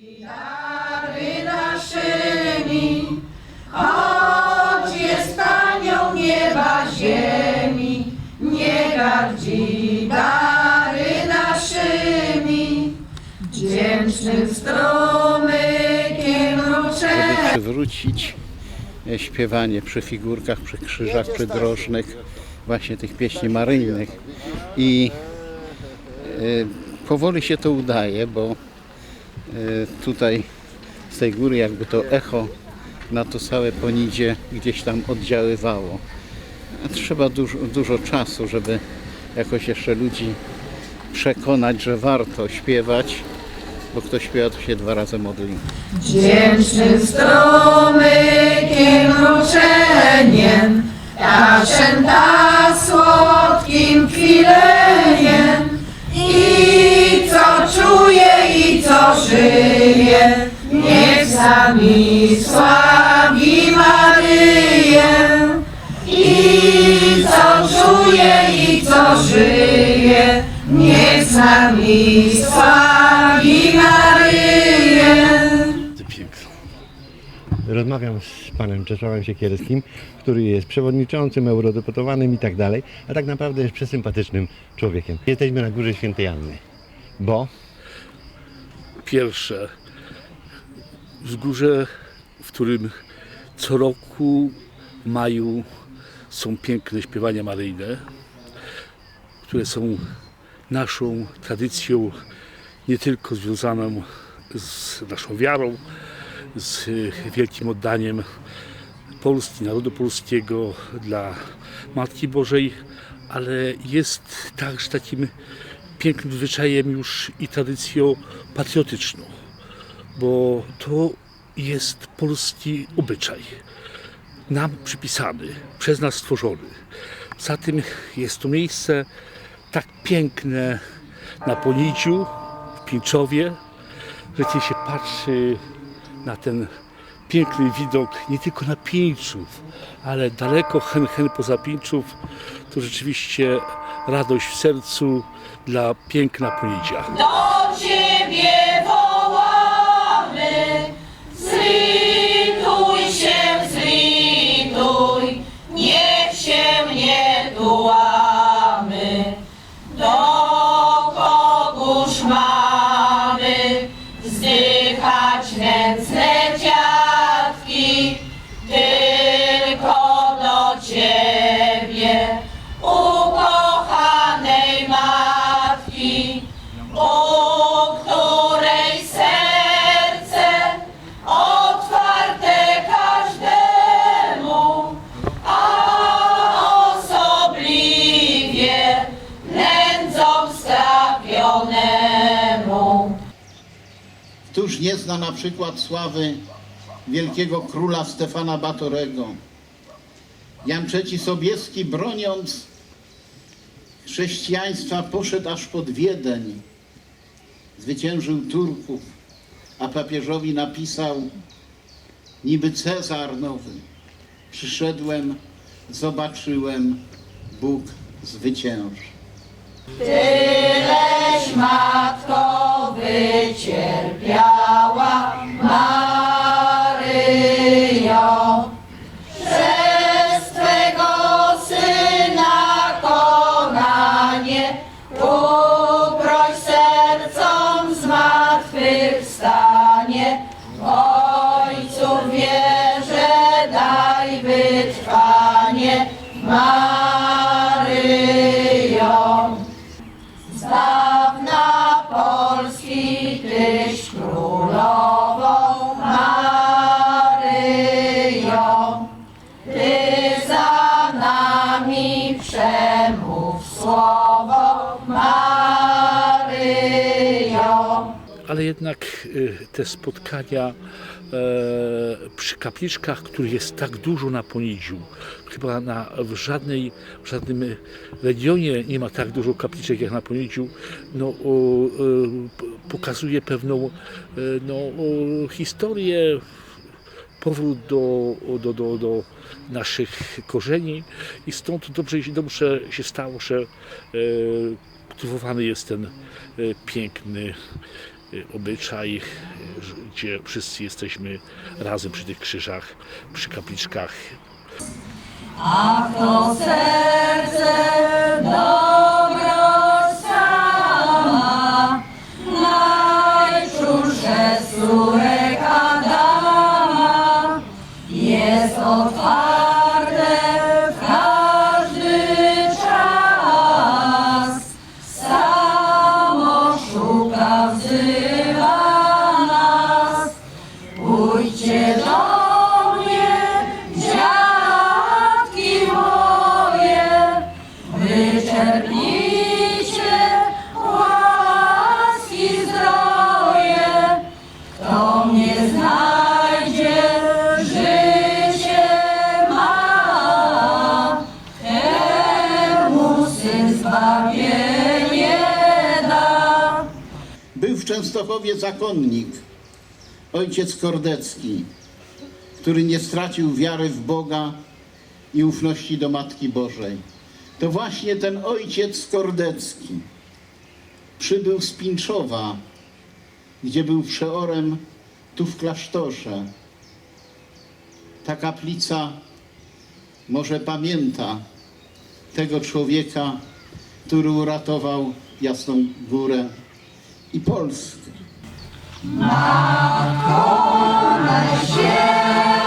Dary naszymi, choć jest Panią nieba ziemi, nie gardzi dary naszymi, wdzięcznym strumykiem ruczę. przywrócić e, śpiewanie przy figurkach, przy krzyżach przydrożnych, właśnie tych pieśni maryjnych. I e, powoli się to udaje, bo tutaj z tej góry jakby to echo na to całe ponidzie gdzieś tam oddziaływało. Trzeba dużo, dużo czasu, żeby jakoś jeszcze ludzi przekonać, że warto śpiewać, bo kto śpiewa, to się dwa razy modli. Wdzięcznym strumykiem ruczeniem, a święta słodkim kwileniem. I co czuje, i co żyje, niech sami sławi Maryję. I co czuje, i co żyje, niech sami sławi Maryję. Rozmawiam z panem Czesławem Siekierskim, który jest przewodniczącym, eurodeputowanym i tak dalej, a tak naprawdę jest przesympatycznym człowiekiem. Jesteśmy na Górze Świętej Anny, bo Pierwsze. Wzgórze, w którym co roku w maju są piękne śpiewania maryjne, które są naszą tradycją nie tylko związaną z naszą wiarą, z wielkim oddaniem Polski, narodu polskiego dla Matki Bożej, ale jest także takim pięknym zwyczajem już i tradycją patriotyczną, bo to jest polski obyczaj, nam przypisany, przez nas stworzony. Za tym jest to miejsce tak piękne na Poniciu, w Pińczowie, że kiedy się patrzy na ten piękny widok nie tylko na Pińczów, ale daleko hen hen poza Pińczów, to rzeczywiście radość w sercu dla piękna Ponicia. Któż nie zna na przykład sławy wielkiego króla Stefana Batorego? Jan III Sobieski broniąc chrześcijaństwa poszedł aż pod Wiedeń. Zwyciężył Turków, a papieżowi napisał niby Cezar nowy. Przyszedłem, zobaczyłem, Bóg zwycięży. Ale jednak y, te spotkania e, przy kapliczkach, których jest tak dużo na Ponidziu, chyba na, w, żadnej, w żadnym regionie nie ma tak dużo kapliczek jak na Ponidziu, no, pokazuje pewną e, no, historię, powrót do, do, do, do naszych korzeni. I stąd dobrze, dobrze się stało, że e, kultywowany jest ten e, piękny obyczaj, y, gdzie wszyscy jesteśmy razem przy tych krzyżach, przy kapliczkach. A to serce dobroć sama, najczulsze Był w Częstochowie zakonnik, ojciec Kordecki, który nie stracił wiary w Boga i ufności do Matki Bożej. To właśnie ten ojciec Kordecki przybył z Pińczowa, gdzie był przeorem tu w klasztorze. Ta kaplica może pamięta tego człowieka, który uratował Jasną Górę i Polskę. Mieczem